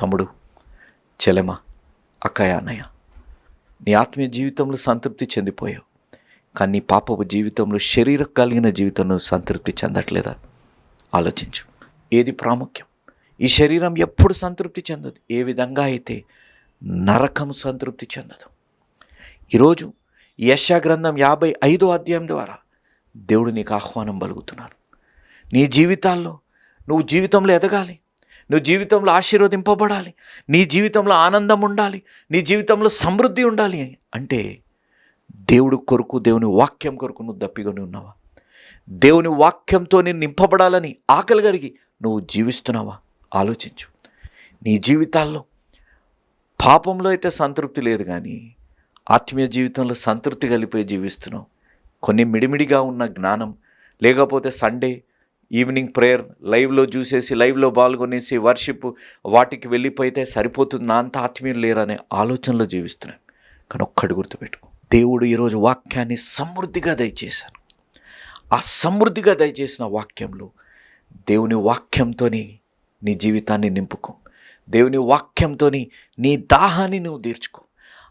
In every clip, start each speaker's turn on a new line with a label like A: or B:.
A: తమ్ముడు చెలెమ అక్కయ్య అన్నయ్య నీ ఆత్మీయ జీవితంలో సంతృప్తి చెందిపోయావు కానీ నీ పాపపు జీవితంలో శరీరం కలిగిన జీవితంలో సంతృప్తి చెందట్లేదా? ఆలోచించు. ఏది ప్రాముఖ్యం? ఈ శరీరం ఎప్పుడు సంతృప్తి చెందదు? ఏ విధంగా అయితే నరకం సంతృప్తి చెందదు? ఈరోజు యశాగ్రంథం యాభై ఐదో అధ్యాయం ద్వారా దేవుడు నీకు ఆహ్వానం పలుకుతున్నాడు. నీ జీవితాల్లో నువ్వు జీవితంలో ఎదగాలి. నువ్వు జీవితంలో ఆశీర్వదింపబడాలి. నీ జీవితంలో ఆనందం ఉండాలి. నీ జీవితంలో సమృద్ధి ఉండాలి. అంటే దేవుడు కొరకు దేవుని వాక్యం కొరకు నువ్వు దప్పికొని ఉన్నావా? దేవుని వాక్యంతో నేను నింపబడాలని ఆకలి కలిగి నువ్వు జీవిస్తున్నావా? ఆలోచించు. నీ జీవితాల్లో పాపంలో అయితే సంతృప్తి లేదు కానీ ఆత్మీయ జీవితంలో సంతృప్తి కలిపి జీవిస్తున్నావు. కొన్ని మిడిమిడిగా ఉన్న జ్ఞానం లేకపోతే సండే ఈవినింగ్ ప్రేయర్ లైవ్లో చూసేసి లైవ్లో పాల్గొనేసి వర్షిప్ వాటికి వెళ్ళిపోయితే సరిపోతుంది? నా అంత ఆత్మీయులు లేరనే ఆలోచనలో జీవిస్తున్నాం కానీ ఒక్కటి గుర్తుపెట్టుకో దేవుడు ఈరోజు వాక్యాన్ని సమృద్ధిగా దయచేశాను ఆ సమృద్ధిగా దయచేసిన వాక్యంలో దేవుని వాక్యంతోని నీ జీవితాన్ని నింపుకో. దేవుని వాక్యంతోని నీ దాహాన్ని నువ్వు తీర్చుకో.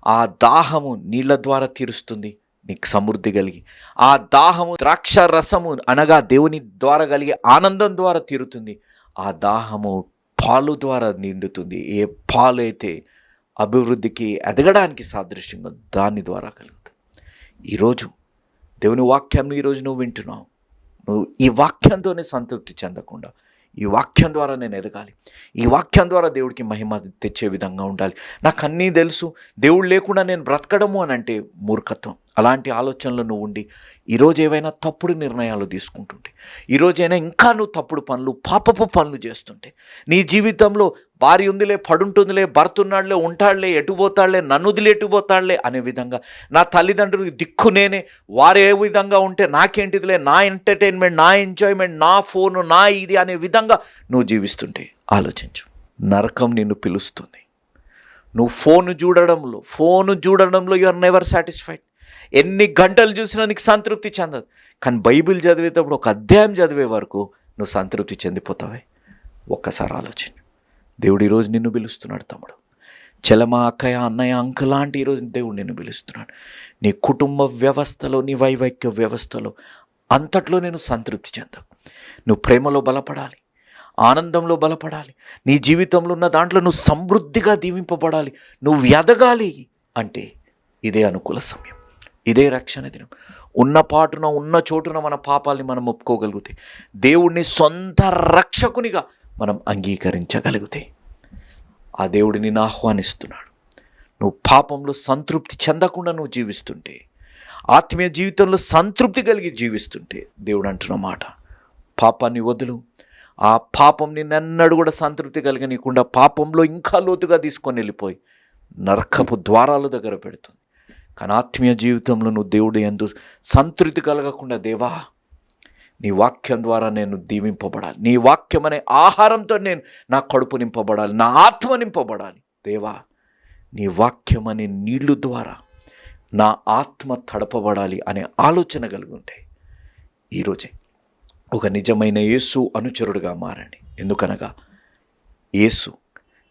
A: ఆ దాహము నీళ్ళ ద్వారా తీరుస్తుంది. నీకు సమృద్ధి కలిగి ఆ దాహము ద్రాక్ష రసము అనగా దేవుని ద్వారా కలిగే ఆనందం ద్వారా తీరుతుంది. ఆ దాహము పాలు ద్వారా నిండుతుంది. ఏ పాలు అయితే అభివృద్ధికి ఎదగడానికి సాదృశ్యంగా దాని ద్వారా కలుగుతుంది. ఈరోజు దేవుని వాక్యాన్ని ఈరోజు నువ్వు వింటున్నావు. నువ్వు ఈ వాక్యంతోనే సంతృప్తి చెందకుండా ఈ వాక్యం ద్వారా నేను ఎదగాలి. ఈ వాక్యం ద్వారా దేవుడికి మహిమ తెచ్చే విధంగా ఉండాలి. నాకు అన్నీ తెలుసు. దేవుడు లేకుండా నేను బ్రతకడము అని అంటే మూర్ఖత్వం. అలాంటి ఆలోచనలు నువ్వు ఉండి ఈరోజు ఏవైనా తప్పుడు నిర్ణయాలు తీసుకుంటుంటే ఈరోజైనా ఇంకా నువ్వు తప్పుడు పనులు పాపపు పనులు చేస్తుంటే నీ జీవితంలో భార్య ఉందిలే పడుంటుందిలే భర్త ఉన్నాడులే ఉంటాడులే ఎటుపోతాడులే నన్ను వదిలి ఎటుపోతాడులే అనే విధంగా నా తల్లిదండ్రులకు దిక్కు నేనే. వారు ఏ విధంగా ఉంటే నాకేంటిదిలే నా ఎంటర్టైన్మెంట్ నా ఎంజాయ్మెంట్ నా ఫోను నా ఇది అనే విధంగా నువ్వు జీవిస్తుంటే ఆలోచించు. నరకం నిన్ను పిలుస్తుంది. నువ్వు ఫోన్ చూడడంలో ఫోన్ చూడడంలో యు ఆర్ నెవర్ సాటిస్ఫైడ్ ఎన్ని గంటలు చూసినా నీకు సంతృప్తి చెందదు. కానీ బైబిల్ చదివేటప్పుడు ఒక అధ్యాయం చదివే వరకు నువ్వు సంతృప్తి చెందిపోతావే. ఒక్కసారి ఆలోచించు. దేవుడు ఈరోజు నిన్ను పిలుస్తున్నాడు తమ్ముడు. చలమా అక్కయ్య అన్నయ్య అంక లాంటి ఈరోజు దేవుడు నిన్ను పిలుస్తున్నాడు. నీ కుటుంబ వ్యవస్థలో నీ వైవైక్య వ్యవస్థలో అంతట్లో నేను సంతృప్తి చెందవు నువ్వు ప్రేమలో బలపడాలి ఆనందంలో బలపడాలి నీ జీవితంలో ఉన్న దాంట్లో నువ్వు సమృద్ధిగా దీవింపబడాలి నువ్వు ఎదగాలి అంటే ఇదే అనుకూల సమయం ఇదే రక్షణ దినం. ఉన్న పాటున ఉన్న చోటున మన పాపాల్ని మనం ఒప్పుకోగలిగితే దేవుణ్ణి సొంత రక్షకునిగా మనం అంగీకరించగలిగితే. ఆ దేవుడు నిన్ను ఆహ్వానిస్తున్నాడు. నువ్వు పాపంలో సంతృప్తి చెందకుండా నువ్వు జీవిస్తుంటే ఆత్మీయ జీవితంలో సంతృప్తి కలిగి జీవిస్తుంటే దేవుడు అంటున్న మాట పాపాన్ని వదులు. ఆ పాపం నిన్నెన్నడు కూడా సంతృప్తి కలిగనీయకుండా పాపంలో ఇంకా లోతుగా తీసుకొని వెళ్ళిపోయి నరకపు ద్వారాల దగ్గర పెడుతుంది. కానీ ఆత్మీయ జీవితంలో నువ్వు దేవుడు ఎందు సంతృప్తి కలగకుండా దేవా నీ వాక్యం ద్వారా నేను దీవింపబడాలి. నీ వాక్యం అనే ఆహారంతో నేను నా కడుపు నింపబడాలి. నా ఆత్మ నింపబడాలి. దేవా నీ వాక్యం అనే నీళ్ళు ద్వారా నా ఆత్మ తడపబడాలి అనే ఆలోచన కలిగి ఉంటే ఈరోజే ఒక నిజమైన యేసు అనుచరుడుగా మారండి. ఎందుకనగా యేసు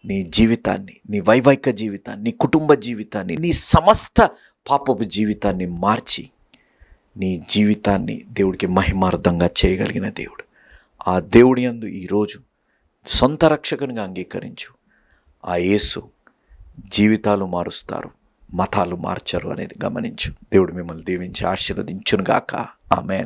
A: నీ జీవితాన్ని నీ వైవాహిక జీవితాన్ని నీ కుటుంబ జీవితాన్ని నీ సమస్త పాపపు జీవితాన్ని మార్చి నీ జీవితాన్ని దేవుడికి మహిమార్థంగా చేయగలిగిన దేవుడు. ఆ దేవుడి యందు ఈరోజు సొంత రక్షకునిగా అంగీకరించు. ఆ యేసు జీవితాలు మారుస్తారు మతాలు మార్చరు అనేది గమనించు. దేవుడు మిమ్మల్ని దీవించి ఆశీర్వదించునుగాక. ఆమెన్.